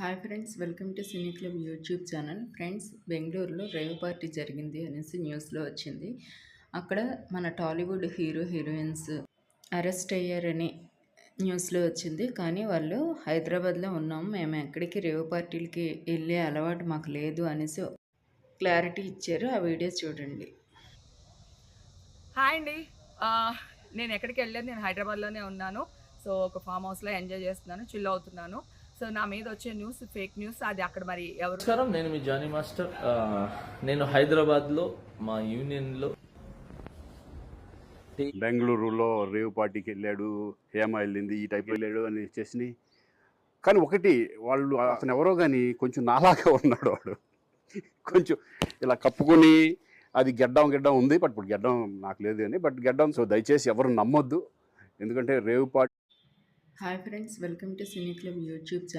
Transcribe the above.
Hi friends welcome to cine club YouTube channel friends బెంగళూరులో rave party జరిగింది అనేసి న్యూస్లో వచ్చింది. అక్కడ మన టాలీవుడ్ హీరో హీరోయిన్స్ అరెస్ట్ అయ్యారని న్యూస్లో వచ్చింది. కానీ వాళ్ళు హైదరాబాద్లో ఉన్నాం మేము ఎక్కడికి రేవ్ పార్టీలకి వెళ్ళే అలవాటు మాకు లేదు అనేసి క్లారిటీ ఇచ్చారు. ఆ వీడియో చూడండి. హాయ్ అండి. నేను ఎక్కడికి వెళ్ళలేదు. నేను హైదరాబాద్లోనే ఉన్నాను. సో ఒక ఫామ్ హౌస్లో ఎంజాయ్ చేస్తున్నాను చిల్ అవుతున్నాను. సో నా మీద వచ్చే న్యూస్ ఫేక్ న్యూస్ అది అక్కడ మరి ఎవరు నమస్కారం నేను మీ జానీ మాస్టర్. నేను హైదరాబాద్లో మా యూనియన్లో బెంగళూరులో రేవ్ పార్టీకి వెళ్ళాడు హేమ వెళ్ళింది ఈ టైప్ వెళ్ళాడు అని చేసి కానీ ఒకటి వాళ్ళు అతను ఎవరో కానీ కొంచెం నాలాగా ఉన్నాడు వాడు. కొంచెం ఇలా కప్పుకొని అది గెడ్డం గెడ్డం ఉంది బట్ ఇప్పుడు గెడ్డం నాకు లేదు కానీ బట్ గెడ్డం సో దయచేసి ఎవరు నమ్మొద్దు. ఎందుకంటే rave party hi friends welcome to cine club YouTube channel